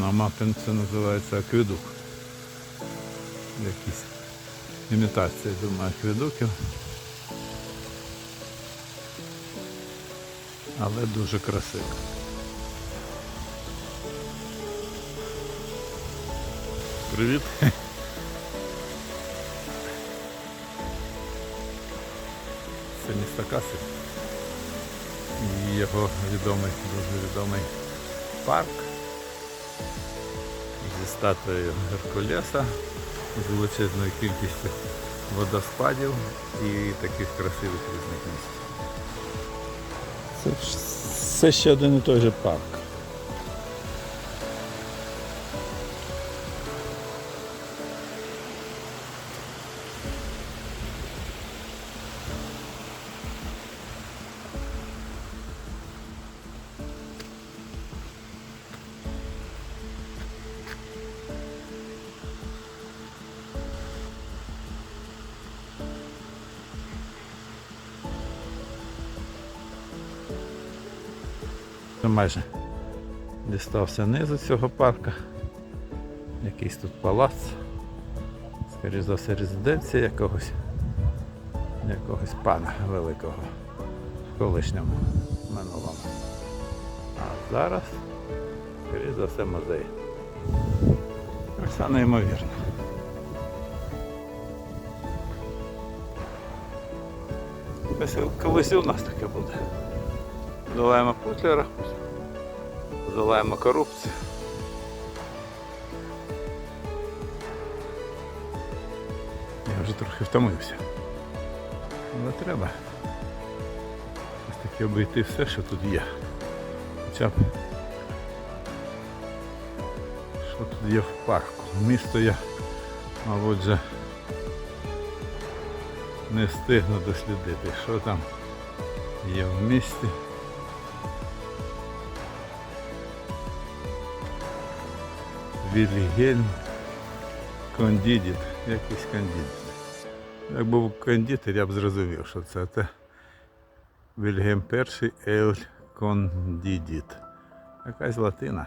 На мапі це називається акведук. Якісь імітації, думаю, акведуків. Але дуже красиво. Привіт. Це місто Каси. І його відомий, дуже відомий парк зі статуєю Геркулеса, з величезною кількістю водоспадів і таких красивих різних місць. Це, все ще один і той же парк. Майже дістався низу цього парка. Якийсь тут палац. Скоріше за все резиденція якогось якогось пана великого в колишньому минулому. А зараз, скоріше за все, музей. Краса неймовірна. Ось Колись у нас таке буде. Долаємо Путлера, долаємо корупцію. Я вже трохи втомився. Але треба ось таки обійти все, що тут є. Хоча б що тут є в парку. Місто я, мабуть, вже не встигну дослідити, що там є в місті. Вільгельм Кондідіт. Якийсь кондитер. Як був кондитер, я б зрозумів, що це. Це Вільгельм І Ель Кондідіт. Якась латина.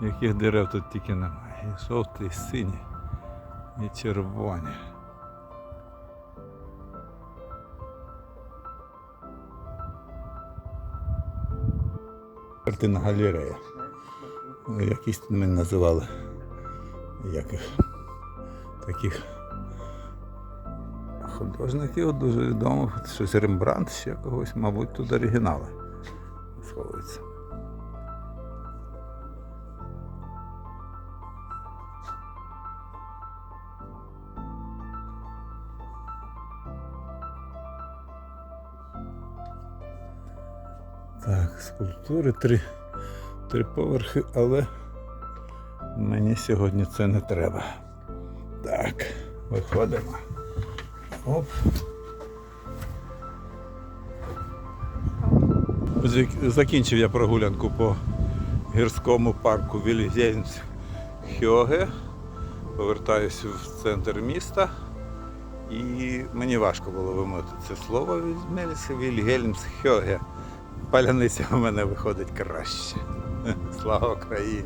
Яких дерев тут тільки немає. І жовті, і сині, і червоні. Картина галерея. Якісь тут мене називали. Як? Таких художників дуже відомих. Щось Рембрандт ще когось, мабуть, тут оригінали Так, скульптури три, три поверхи, але мені сьогодні це не треба. Так, виходимо. Оп. Закінчив я прогулянку по гірському парку Вільгельмс Хьоге. Повертаюся в центр міста. І мені важко було вимовити це слово Вільгельмс Хьоге. Паляниця в мене виходить краще. Слава Україні!